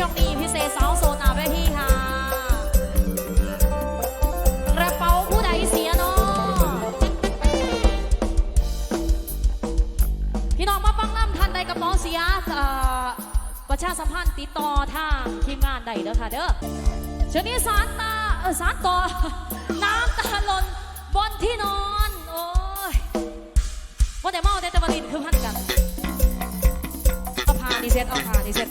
ช่วงนี้พิเศษสาวโซนหน้าไวที่ค่ะ กระเป๋าผู้ใดเสียเนาะพี่น้องมาฟังน้ำทันใดกระเป๋าเสียประชาสัมพันธ์ติดต่อทางทีมงานใดเด้อค่ะเด้อเชิญนี้สารตาเออสารต่อน้ำตาลนบนที่นอนโอ้ยว่าแต่เมาแต่ตะวันลินคือพันกันเอาพาดีเซ็ตเอาพาดีเซ็ต